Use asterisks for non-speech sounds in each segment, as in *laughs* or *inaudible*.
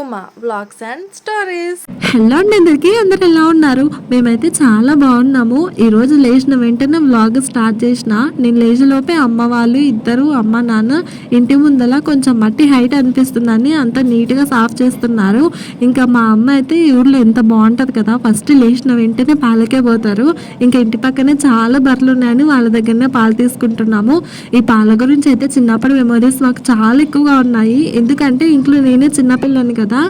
Uma Vlogs and Stories. Hello అండి అందరికీ అందరు ఎలా ఉన్నారు? మేమైతే చాలా బాగున్నాము. ఈరోజు లేచిన వెంటనే వ్లాగ్ స్టార్ట్ చేసిన. నేను లేచేలోపే అమ్మ వాళ్ళు ఇద్దరు అమ్మ నాన్న ఇంటి ముందల కొంచెం మట్టి హైట్ అనిపిస్తుందని అంత నీట్గా సాఫ్ చేస్తున్నారు. ఇంకా మా అమ్మ అయితే ఈ ఊర్లో ఎంత బాగుంటుంది కదా ఫస్ట్ లేచిన వెంటనే పాలకే పోతారు. ఇంకా ఇంటి పక్కనే చాలా బర్రెలు ఉన్నాయని వాళ్ళ దగ్గరనే పాలు తీసుకుంటున్నాము. ఈ పాల గురించి అయితే చిన్నప్పటి మెమరీస్ మాకు చాలా ఎక్కువగా ఉన్నాయి. ఎందుకంటే ఇంట్లో నేనే చిన్నపిల్లని కదా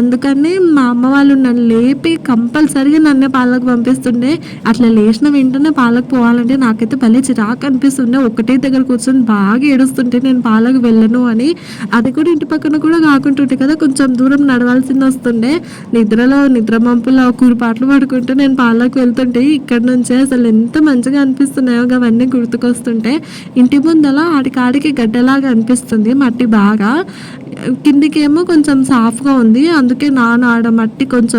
అందుకని మా అమ్మ వాళ్ళు నన్ను లేపి కంపల్సరీగా నన్నే పాలకు పంపిస్తుండే. అట్లా లేచిన వెంటనే పాలకు పోవాలంటే నాకైతే భలే చిరాకు అనిపిస్తుండే. ఒకటే దగ్గర కూర్చొని బాగా ఏడుస్తుంటే నేను పాలకు వెళ్ళను అని. అది కూడా ఇంటి పక్కన కూడా కాకుంటుంటే కదా కొంచెం దూరం నడవాల్సింది వస్తుండే. నిద్రలో నిద్ర మంపులో కూరిపాట్లు పడుకుంటూ నేను పాలకు వెళ్తుంటే ఇక్కడ నుంచే అసలు ఎంత మంచిగా అనిపిస్తున్నాయో అవన్నీ గుర్తుకొస్తుంటే ఇంటి ముందల ఆడికాడికి గడ్డలాగా అనిపిస్తుంది మట్టి బాగా. కిందికేమో కొంచెం సాఫ్గా ఉంది. అందుకే నాన్న ఆడ మట్టి కొంచెం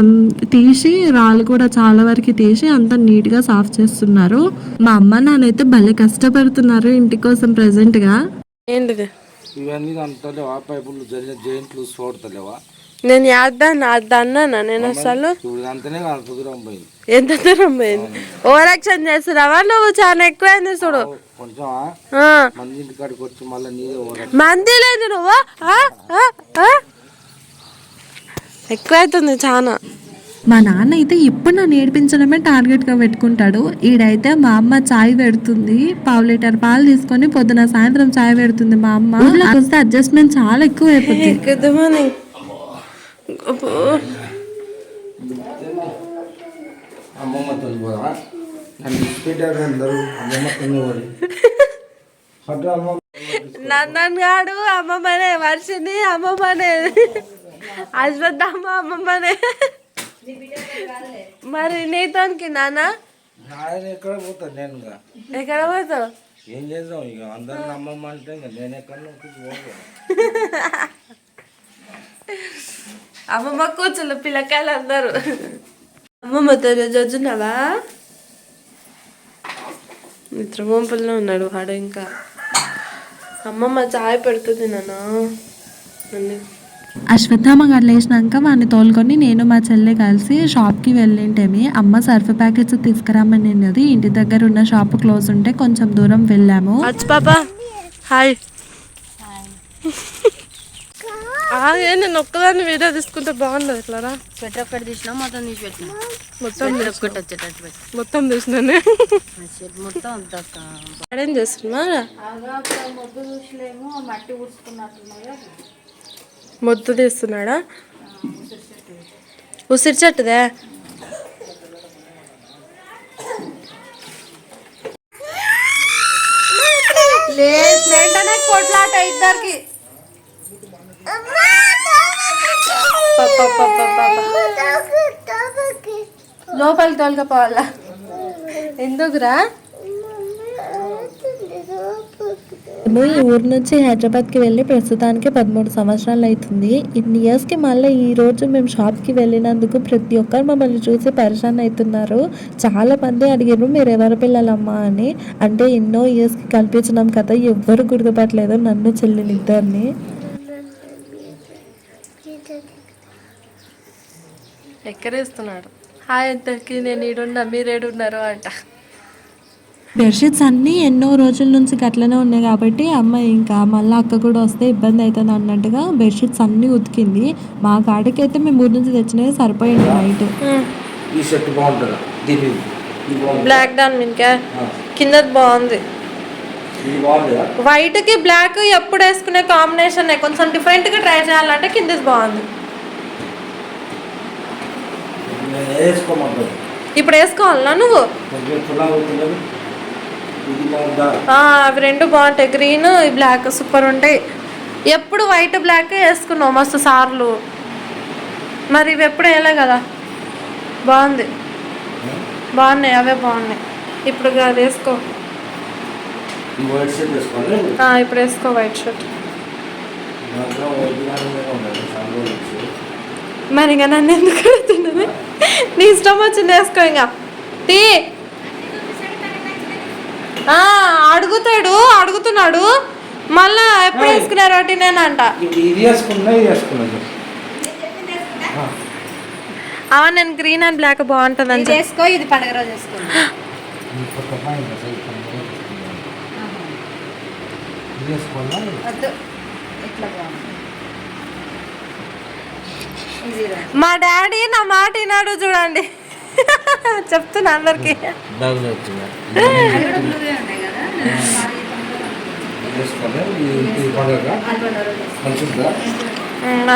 తీసి రాళ్ళు కూడా చాలా వరకు తీసి అంతా నీట్గా సాఫ్ చేస్తున్నారు. మా అమ్మ నాన్నైతే భలే కష్టపడుతున్నారు ఇంటి కోసం ప్రెసెంట్గా ఏంటిది? ఇవన్నీ అంతలేవా పైపులు జరిగిన జైంట్లు చూడతలేవా? నేను యాద్దాను అన్నానా నేను అసలు? దూరం పోయింది. ఎంత దూరం పోయింది? ఓవరాక్షన్ చేస్తున్నావా నువ్వు? చాలా ఎక్కువైంది చూడు. మంది లేదు నువ్వు. ఎక్కువైతుంది చాలా. మా నాన్న అయితే ఇప్పుడు నన్ను ఏడిపించడమే టార్గెట్గా పెట్టుకుంటాడు. ఈడైతే మా అమ్మ చాయ్ పెడుతుంది. పావు లీటర్ పాలు తీసుకొని పొద్దున సాయంత్రం చాయ్ పెడుతుంది మా అమ్మ. వస్తే అడ్జస్ట్మెంట్ చాలా ఎక్కువ అయిపోతుంది *laughs* *laughs* నందన్ గాడు అమ్మమ్మనే వర్షిని అమ్మమ్మనే. అశ్వత్ అమ్మ అమ్మమ్మనే మరి నీతోనికి నాన్న ఆయన ఎక్కడ పోతాను నేను ఎక్కడ పోతావు? ఏం చేద్దాం? ఇక అందరిని అమ్మమ్మ అంటే ఇంకా నేను ఎక్కడ అమ్మమ్మ కూర్చులు పిల్లకాయలు అందరూ. అమ్మమ్మతో చదువుతున్నావా నిద్ర గుంపుల్లో ఉన్నాడు వాడు ఇంకా. అమ్మమ్మ చాయ్ పెడుతుంది నన్ను. అశ్వత్థామ గారు లేచినాక వాడిని తోలుకొని నేను మా చెల్లె కలిసి షాప్కి వెళ్ళింటేమి అమ్మ సర్ఫ్ ప్యాకెట్స్ తీసుకురామనిన్నది ఇంటి దగ్గర ఉన్న షాప్ క్లోజ్ ఉంటే కొంచెం దూరం వెళ్ళాము. పాప. హాయ్. *laughs* ఏ నేను ఒక్కదాన్ని వీడియో తీసుకుంటే బాగుండదు ఎట్లారా స్వెటర్ ఒక్కటి తీసినా మొత్తం తీసి పెట్టినా మొత్తం ఒక్కటి వచ్చేటట్టు మొత్తం తీసినానే. మొత్తం వద్దక్క ఏం చేస్తున్నా మట్టి ఊడ్చుకున్నట్టున్నాయో. మొద్దు తీస్తున్నాడా? ఉసిరి చెట్టుదే? లేదు వెంటనే కొట్లాట ఇద్దరికి. లోపలికి తోలుకపోవాలా? ఎందుకురా? మేము ఈ ఊరు నుంచి హైదరాబాద్కి వెళ్ళి ప్రస్తుతానికి పదమూడు సంవత్సరాలు అవుతుంది. ఇన్ని ఇయర్స్కి మళ్ళీ ఈ రోజు మేము షాప్కి వెళ్ళినందుకు ప్రతి ఒక్కరు మమ్మల్ని చూసి పరిశాన్ అవుతున్నారు. చాలా మంది అడిగారు మీరు ఎవరి పిల్లలమ్మా? అని. అంటే ఎన్నో ఇయర్స్కి కల్పించినాం కదా ఎవ్వరు గుర్తుపట్టలేదు నన్ను చెల్లిని ఇద్దరిని. ఎక్కడేస్తున్నాడు? హాయ్ ఇద్దరికి నేను ఈడున్నా మీరేడున్నారు అంట. బెడ్షీట్స్ అన్నీ ఎన్నో రోజుల నుంచి గట్లనే ఉన్నాయి కాబట్టి అమ్మ ఇంకా మళ్ళీ అక్క కూడా వస్తే ఇబ్బంది అవుతుంది అన్నట్టుగా బెడ్షీట్స్ అన్నీ ఉతికింది. మా కాడికి అయితే మేము ఊరి నుంచి తెచ్చినవి సరిపోయింది నైట్ ఈ షర్ట్ బాగుంటుందా? దీని ఇది బాగుంది బ్లాక్ దాని కింద బాగుంది. వైట్కి బ్లాక్ ఎప్పుడు వేసుకునే కాంబినేషన్ కొంచెం డిఫరెంట్గా ట్రై చేయాలంటే కింద బాగుంది. ఇప్పుడు వేసుకోవాలనా నువ్వు కొంచెం తులాగా అవుతుంది ఇది బాగుందా ఆ, అవి రెండు బాగుంటాయి. గ్రీన్ బ్లాక్ సూపర్ ఉంటాయి. ఎప్పుడు వైట్ బ్లాక్ వేసుకున్నావు మస్తు సార్లు. మరి ఇవి ఎప్పుడు వేయలే కదా. బాగుంది. బాగున్నాయి అవే బాగున్నాయి. ఇప్పుడు అది వేసుకో. ఇప్పుడు వేసుకో వైట్ షర్ట్. మరి ఇంకా నన్ను ఎందుకు అడుగుతున్నది నీ ఇష్టం వచ్చింది వేసుకో ఇంకా. తీ ఆ, అడుగుతాడు అడుగుతున్నాడు. మళ్ళా ఎప్పుడు వేసుకునే రొటీనేనంట ఇది ఇది వేసుకున్నా ఇది వేసుకున్నా అవును నేను గ్రీన్ అండ్ బ్లాక్ బాగుంటుంది అని ఇది వేసుకో ఇది పండుగ రోజు. మా డాడీ నా మాట వినాడు చూడండి. చెప్తున్నా అందరికి బ్యాగులో మా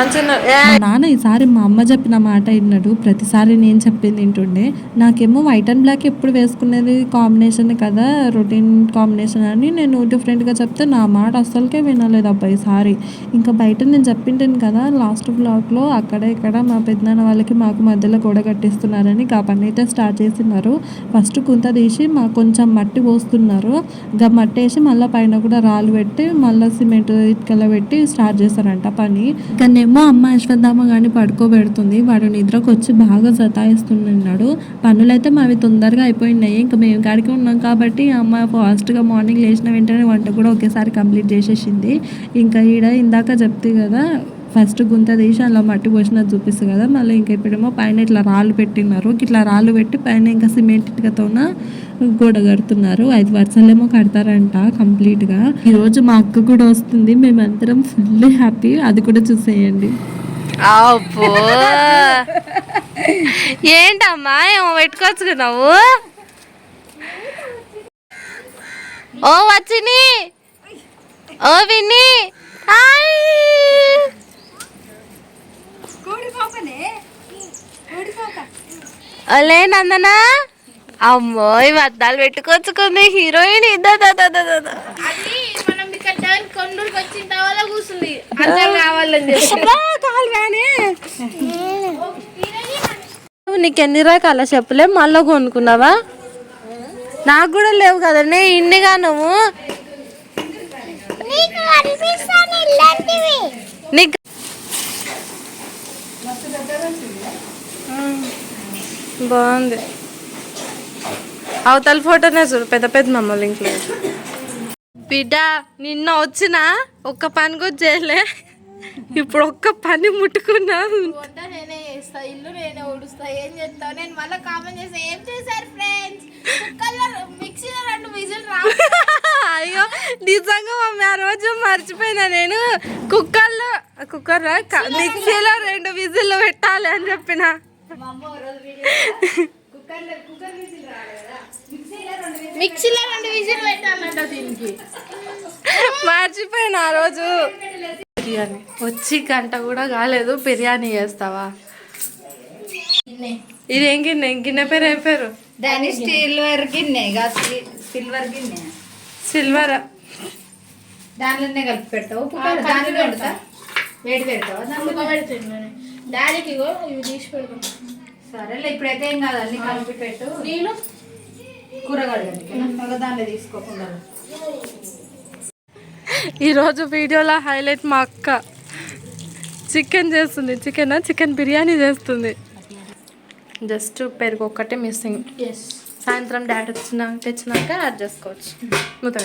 నాన్న ఈసారి మా అమ్మ చెప్పిన మాట విన్నాడు. ప్రతిసారి నేను చెప్పింది వింటుండే. నాకేమో వైట్ అండ్ బ్లాక్ ఎప్పుడు వేసుకునేది కాంబినేషన్ కదా రొటీన్ కాంబినేషన్ అని నేను డిఫరెంట్గా చెప్తే నా మాట అస్సలకే వినలేదు అబ్బాయి ఈసారి. ఇంకా బయట నేను చెప్పింటాను కదా లాస్ట్ బ్లాక్లో అక్కడ ఇక్కడ మా పెద్దనాన్న వాళ్ళకి మాకు మధ్యలో గోడ కట్టిస్తున్నారని ఆ పని అయితే స్టార్ట్ చేస్తున్నారు. ఫస్ట్ కుంత తీసి మా కొంచెం మట్టి పోస్తున్నారు. ఇంకా మట్టి వేసి మళ్ళీ పైన కూడా రాళ్ళు పెట్టి మళ్ళీ సిమెంట్ ఇటుకల పెట్టి స్టార్ట్ చేస్తారంట పని. ఇక్కడనేమో అమ్మ అశ్వత్థామ కానీ పడుకోబెడుతుంది. వాడు నిద్రకు వచ్చి బాగా సతాయిస్తున్నాడు పనులైతే మావి తొందరగా అయిపోయినాయి. ఇంకా మేము కాడికి ఉన్నాం కాబట్టి అమ్మ ఫాస్ట్గా మార్నింగ్ లేచిన వెంటనే వంట కూడా ఒకేసారి కంప్లీట్ చేసేసింది. ఇంకా ఈడ ఇందాక చెప్తే కదా ఫస్ట్ గుంత తీసి అలా మట్టి పోసినది చూపిస్తుంది కదా మళ్ళీ ఇంకా ఇప్పుడేమో పైన ఇట్లా రాళ్ళు పెట్టినారు. ఇట్లా రాళ్ళు పెట్టి పైన ఇంకా సిమెంట్ ఇటుకతోన గోడ కడుతున్నారు. ఐదు వర్షాలేమో కడతారంట కంప్లీట్గా. ఈరోజు మా అక్క కూడా వస్తుంది. మేమందరం ఫుల్ హ్యాపీ. అది కూడా చూసేయండి. ఏంటమ్మా? ఏమో నువ్వు? ఓ వచ్చిని ఓ విని హాయ్! ఒలే నందనా? అమ్మో ఇవి అద్దాలు పెట్టుకొచ్చుకుంది హీరోయిన్. నీకు ఎన్ని రకాల చెప్పులే? మళ్ళీ కొనుక్కున్నావా? నాకు కూడా లేవు కదా నే ఇన్నిగా నువ్వు? నీకు బాగుంది. అవతల ఫోటోనే చూడు పెద్ద పెద్ద మమ్మల్ని ఇంట్లో బిడ్డ నిన్న వచ్చిన ఒక్క పని కూడా చేయలే. ఇప్పుడు ఒక్క పని ముట్టుకున్నా చేస్తా ఇల్లు నేనే ఊడుస్తా ఏం చేస్తా నేను మళ్ళీ కామెంట్ చేస్తా ఏం చేశారు ఫ్రెండ్స్ కుక్కర్లో మిక్సీలో రెండు విజిల్ రా. అయ్యో నిజంగా మమ్మీ ఆ రోజు మర్చిపోయినా నేను. కుక్కర్లో కుక్కర్ మిక్సీలో రెండు విజిల్లు పెట్టాలి అని చెప్పిన. మిక్సీలో రెండు విజిల్ పెట్టాలంట దీనికి. మర్చిపోయిన ఆ రోజు. బిర్యానీ. వచ్చి గంట కూడా కాలేదు. బిర్యానీ చేస్తావా? ఇది ఏం గిన్నె? గిన్నె పేరు ఏం పేరు? దాని స్టీల్వర్ గిన్నె సిల్వర్ గిన్నె. సిల్వర్ దానిలోనే కలిపి పెడతావు? కుక్కర్ దానిలో పెడతా వేడి పెడతావా? దానిలో ఇగో ఇవి తీసి పెడతాం. సరేలే ఇప్పుడైతే ఏం కాదు అన్ని కలిపి పెట్టు. నీళ్ళు కూరగాయలు తీసుకోకుండా ఈరోజు వీడియోలో హైలైట్ మా అక్క. చికెన్ చేస్తుంది. చికెన్ చికెన్ బిర్యానీ చేస్తుంది. జస్ట్ పెరుగు ఒక్కటే మిస్సింగ్. సాయంత్రం డాడీ వచ్చిన తెచ్చినాక యాడ్ చేసుకోవచ్చు. ముద్ద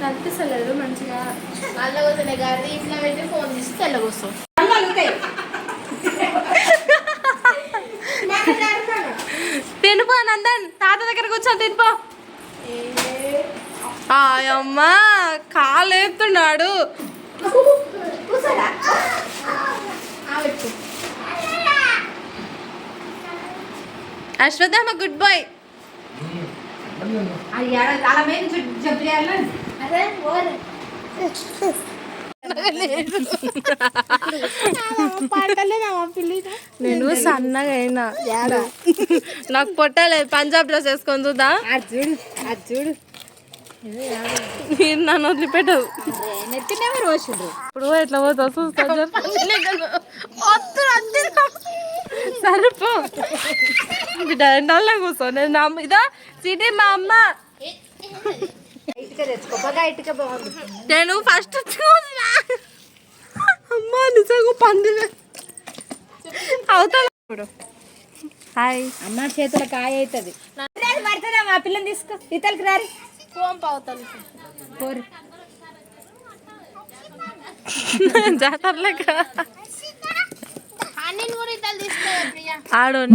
కనిపిస్తలేదు మంచిగా. నల్లగొద్దునే గారి ఇట్లా పెట్టి ఫోన్ తీసి తెల్లగొస్తాం తినిపో నందన్ తాత దగ్గర కూర్చొని తినిపో. ఆయమ్మా కాలు అశ్వత్థామ గుడ్ బాయ్ నేను సన్నగా అయినా. నాకు పొట్టలేదు పంజాబ్ డ్రెస్ వేసుకొని చూద్దా. చూడు అది చూడు. మీరు నన్ను రోజుడు ఇప్పుడు ఎట్లా పోతావు? చూస్తా. సరిపో. బిడ్డ ఎండాలనే కూర్చో. నేను నా ఇదా సిటీ మా అమ్మ. నేను ఫస్ట్ చూసినా అమ్మ నిజంగా పంది అవుతా ఇప్పుడు హాయ్ అమ్మ చేతుల కాయ అవుతుంది. మా పిల్లని తీసుకో. ఇతలకి రారి. ఫోన్ పావుతాను కోరి జాతరలేక అన్ని కూడా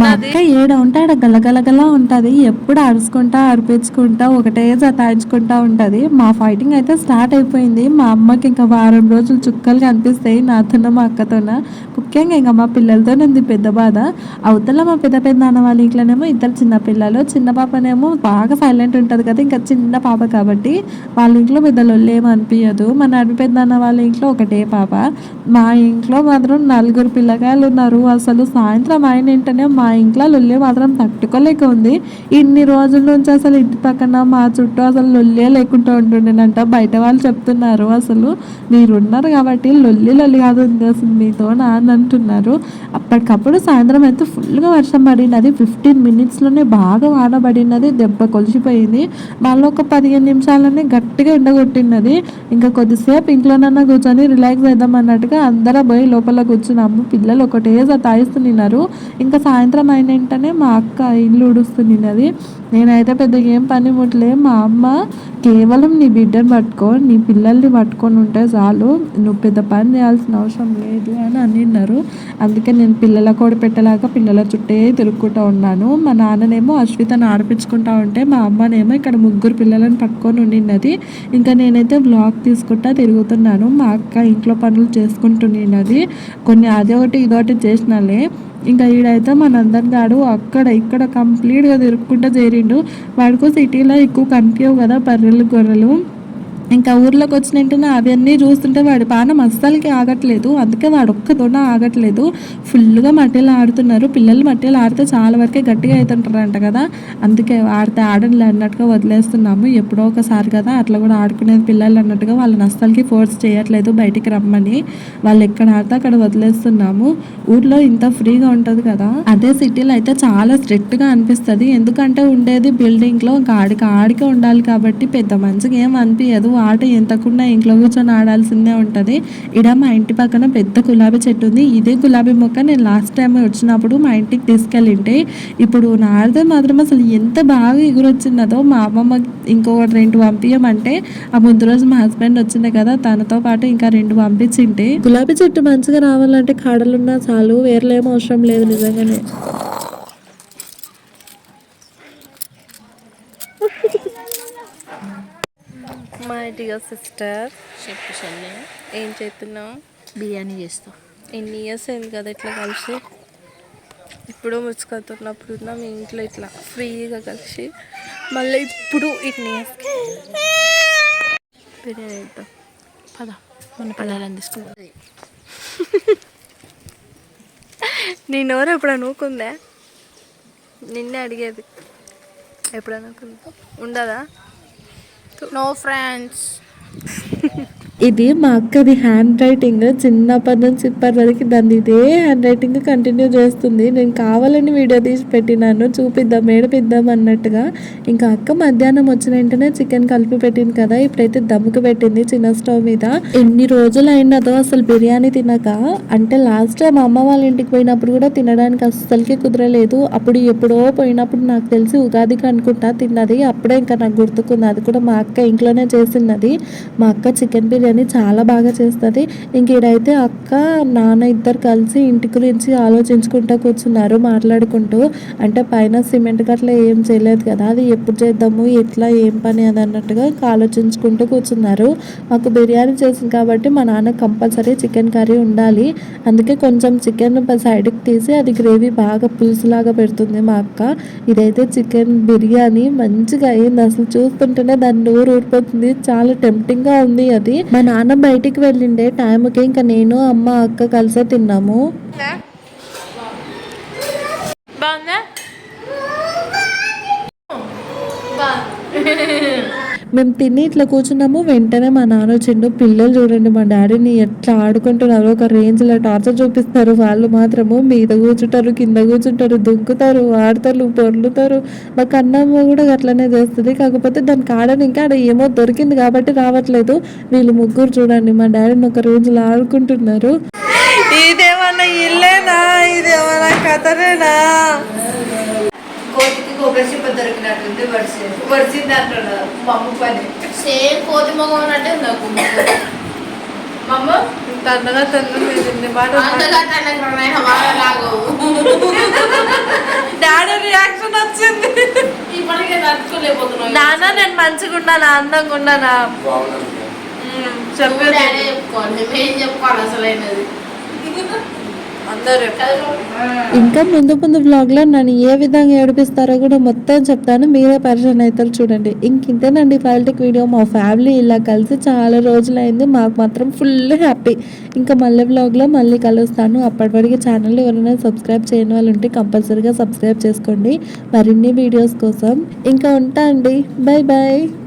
మా అక్క ఏడ ఉంటే ఆడ గలగలగల ఉంటుంది. ఎప్పుడు అరుచుకుంటా అరిపించుకుంటా ఒకటే సతాయించుకుంటా ఉంటుంది. మా ఫైటింగ్ అయితే స్టార్ట్ అయిపోయింది. మా అమ్మకి ఇంకా వారం రోజులు చుక్కలు కనిపిస్తాయి నాతోన మా అక్కతోన. ముఖ్యంగా ఇంకా మా పిల్లలతో ఉంది పెద్ద బాధ. అవతల మా పెద్ద పెద్ద నాన్న వాళ్ళ ఇంట్లోనేమో ఇద్దరు చిన్న పిల్లలు. చిన్న పాపనేమో బాగా సైలెంట్ ఉంటుంది కదా ఇంకా చిన్న పాప కాబట్టి వాళ్ళ ఇంట్లో పెద్దలు లొల్లేం అనిపించదు మా నడిపి పెద్ద నాన్న వాళ్ళ ఇంట్లో ఒకటే పాప. మా ఇంట్లో మాత్రం నలుగురు పిల్లకాయలు ఉన్నారు. అసలు సాయంత్రం ఆయన వెంటనే మా ఇంట్లో లొల్లి మాత్రం తట్టుకోలేక ఉంది ఇన్ని రోజుల నుంచి అసలు ఇంటి పక్కన మా చుట్టూ అసలు లొల్లే లేకుండా ఉంటుండేనంట. బయట వాళ్ళు చెప్తున్నారు అసలు. మీరు ఉన్నారు కాబట్టి లొల్లి లొల్లి కాదు ఉంది అసలు మీతో అని అంటున్నారు. అప్పటికప్పుడు సాయంత్రం అయితే ఫుల్గా వర్షం పడినది ఫిఫ్టీన్ మినిట్స్లోనే బాగా వాన పడినది. దెబ్బ కొలిసిపోయింది మళ్ళీ ఒక పదిహేను నిమిషాలనే గట్టిగా ఎండగొట్టినది. ఇంకా కొద్దిసేపు ఇంట్లోనన్నా కూర్చొని రిలాక్స్ అవుదాం అన్నట్టుగా అందరం పోయి లోపల కూర్చున్నాము. పిల్లలు ఒకటే సతాయిస్తున్నారు. ఇంకా సాయంత్రం అయిన వెంటనే మా అక్క ఇల్లు ఉడుస్తున్నది నేనైతే పెద్దగా ఏం పని ముట్లే మా అమ్మ కేవలం నీ బిడ్డను పట్టుకో నీ పిల్లల్ని పట్టుకొని ఉంటే చాలు. నువ్వు పెద్ద పని చేయాల్సిన అవసరం లేదు అని అన్నారు అందుకే నేను పిల్లల కోడి పెట్టలాగా పిల్లల చుట్టే తిరుగుకుంటూ ఉన్నాను. మా నాన్ననేమో అశ్వితను ఆడిపించుకుంటా ఉంటే మా అమ్మనేమో ఇక్కడ ముగ్గురు పిల్లలను పట్టుకొని ఉండినది. ఇంకా నేనైతే బ్లాగ్ తీసుకుంటా తిరుగుతున్నాను. మా అక్క ఇంట్లో పనులు చేసుకుంటున్నది కొన్ని అదొకటి ఇదొకటి చేసినాలే. ఇంకా ఈడైతే మనందరి గాడు అక్కడ ఇక్కడ కంప్లీట్గా తిరుక్కుంటూ చేరిండు. వాడికో సిటీలో ఎక్కువ కనిపించవు కదా బర్రెలు గొర్రెలు. ఇంకా ఊర్లోకి వచ్చిన వెంటనే అవన్నీ చూస్తుంటే వాడి పానం అస్సలకి ఆగట్లేదు. అందుకే వాడు ఒక్కతోన ఆగట్లేదు. ఫుల్గా మట్టిలో ఆడుతున్నారు. పిల్లలు మట్టిలో ఆడితే చాలా వరకే గట్టిగా అవుతుంటారంట కదా. అందుకే ఆడితే ఆడలే అన్నట్టుగా వదిలేస్తున్నాము. ఎప్పుడో ఒకసారి కదా అట్లా కూడా ఆడుకునేది పిల్లలు అన్నట్టుగా వాళ్ళని అస్సలకి ఫోర్స్ చేయట్లేదు బయటికి రమ్మని. వాళ్ళు ఎక్కడ ఆడితే అక్కడ వదిలేస్తున్నాము. ఊర్లో ఇంత ఫ్రీగా ఉంటుంది కదా. అదే సిటీలో అయితే చాలా స్ట్రిక్ట్గా అనిపిస్తుంది. ఎందుకంటే ఉండేది బిల్డింగ్లో ఇంకా ఆడికి ఆడికే ఉండాలి కాబట్టి పెద్ద మంచిగా ఏం అనిపించదు ఆట ఎంతకుండా ఇంట్లో కూర్చొని ఆడాల్సిందే ఉంటుంది. ఇడ మా ఇంటి పక్కన పెద్ద గులాబీ చెట్టు ఉంది. ఇదే గులాబీ మొక్క నేను లాస్ట్ టైం వచ్చినప్పుడు మా ఇంటికి తీసుకెళ్ళింటే ఇప్పుడు నాడితే మాత్రం అసలు ఎంత బాగా ఎగురొచ్చినదో మా అమ్మమ్మ ఇంకో రెండు పంపించమంటే ఆ ముందు రోజు మా హస్బెండ్ వచ్చిండే కదా తనతో పాటు ఇంకా రెండు పంపించింటే. గులాబీ చెట్టు మంచిగా రావాలంటే కాడలున్నా చాలు వేర్లేం అవసరం లేదు నిజంగానే. మా డియర్ సిస్టర్ చెప్పు చెల్లి ఏం చేస్తున్నావు? బిర్యానీ చేస్తాం. ఎన్ని ఇయర్స్ అయింది కదా ఇట్లా కలిసి? ఇప్పుడు ముచ్చుకొతున్నప్పుడు ఉన్న మీ ఇంట్లో ఇట్లా ఫ్రీగా కలిసి. మళ్ళీ ఇప్పుడు ఇన్ని బిర్యానీ ఇద్దాం పద మన పిల్లలని తీసుకుంటుంది నీ నోరు ఎప్పుడైనా నూకుందా? నిన్నే అడిగేది. ఎప్పుడైనా ఉండదా? నో ఫ్రెండ్స్ ఇది మా అక్కది హ్యాండ్ రైటింగ్ చిన్నప్పటి నుంచి ఇప్పటి వరకు దాన్ని ఇదే హ్యాండ్ రైటింగ్ కంటిన్యూ చేస్తుంది. నేను కావాలని వీడియో తీసి పెట్టినాను చూపిద్దాం ఏడిపిద్దాం అన్నట్టుగా. ఇంకా అక్క మధ్యాహ్నం వచ్చిన వెంటనే చికెన్ కలిపి పెట్టింది కదా ఇప్పుడైతే దమ్ముకు పెట్టింది చిన్న స్టవ్ మీద. ఎన్ని రోజులు అయినదో అసలు బిర్యానీ తినక? అంటే లాస్ట్ టైం అమ్మ వాళ్ళ ఇంటికి పోయినప్పుడు కూడా తినడానికి అస్సలకి కుదరలేదు. అప్పుడు ఎప్పుడో పోయినప్పుడు నాకు తెలిసి ఉగాదికి అనుకుంటా తిన్నది. అప్పుడే ఇంకా నాకు గుర్తుకుంది. అది కూడా మా అక్క ఇంట్లోనే చేసినది. మా అక్క చికెన్ బిర్యానీ చాలా బాగా చేస్తుంది. ఇంకేడైతే అక్క నాన్న ఇద్దరు కలిసి ఇంటి గురించి ఆలోచించుకుంటూ కూర్చున్నారు మాట్లాడుకుంటూ. అంటే పైన సిమెంట్ గట్లా ఏం చేయలేదు కదా అది ఎప్పుడు చేద్దాము ఎట్లా ఏం పని అది అన్నట్టుగా ఇంకా ఆలోచించుకుంటూ కూర్చున్నారు. మాకు బిర్యానీ చేసింది కాబట్టి మా నాన్న కంపల్సరీ చికెన్ కర్రీ ఉండాలి. అందుకే కొంచెం చికెన్ సైడ్కి తీసి అది గ్రేవీ బాగా పులుసులాగా పెడుతుంది మా అక్క. ఇదైతే చికెన్ బిర్యానీ మంచిగా అయింది. అసలు చూస్తుంటేనే దాని నోరు ఊరిపోతుంది. చాలా టెంప్టింగ్గా ఉంది అది. మా నాన్న బయటికి వెళ్ళిండే టైంకి ఇంకా నేను అమ్మ అక్క కలిసే తిన్నాము. మేము తిని ఇట్లా కూర్చున్నాము. వెంటనే మా నాన్న వచ్చిండు. పిల్లలు చూడండి మా డాడీని ఎట్లా ఆడుకుంటున్నారు. ఒక రేంజ్లో టార్చర్ చూపిస్తారు. వాళ్ళు మాత్రము మీద కూర్చుంటారు కింద కూర్చుంటారు దుంకుతారు ఆడతారు పొర్లుతారు. మా కన్నమ్మ కూడా అట్లనే చేస్తుంది. కాకపోతే దానికి ఆడని ఇంకా ఆడ ఏమో దొరికింది కాబట్టి రావట్లేదు. వీళ్ళు ముగ్గురు చూడండి మా డాడీని ఒక రేంజ్లో ఆడుకుంటున్నారు. ఇదేమన్నా ఇల్లేనా? ఇదేమన్నా కథనేనా చిప్ప దొరికినట్టుంది వడిసి వడిసింది అంటున్నా మా అమ్మ పని. సేమ్ కోతి మొగం ఉంది నాకు. మా అమ్మ మాట అంతగా బాగా లాగవు. డాడీ రియాక్షన్ వచ్చింది. ఇప్పటికే నాన్న నేను మంచిగా ఉన్నానా అందంగా ఉన్నానా డాడీ చెప్పుకోవాలి చెప్పుకోవాలి అసలైనది. ఇంకా ముందు ముందు వ్లాగ్లో నన్ను ఏ విధంగా ఏడిపిస్తారో కూడా మొత్తం చెప్తాను. మీరే పరిచయం అవుతారు చూడండి. ఇంక ఇంతేనండి ఫైల్టిక్ వీడియో మా ఫ్యామిలీ ఇలా కలిసి చాలా రోజులైంది. మాకు మాత్రం ఫుల్ హ్యాపీ ఇంకా మళ్ళీ బ్లాగ్లో మళ్ళీ కలుస్తాను. అప్పటి వరకు ఛానల్ ఎవరైనా సబ్స్క్రైబ్ చేయని వాళ్ళు ఉంటే కంపల్సరీగా సబ్స్క్రైబ్ చేసుకోండి. మరిన్ని వీడియోస్ కోసం. ఇంకా ఉంటా అండి. Bye bye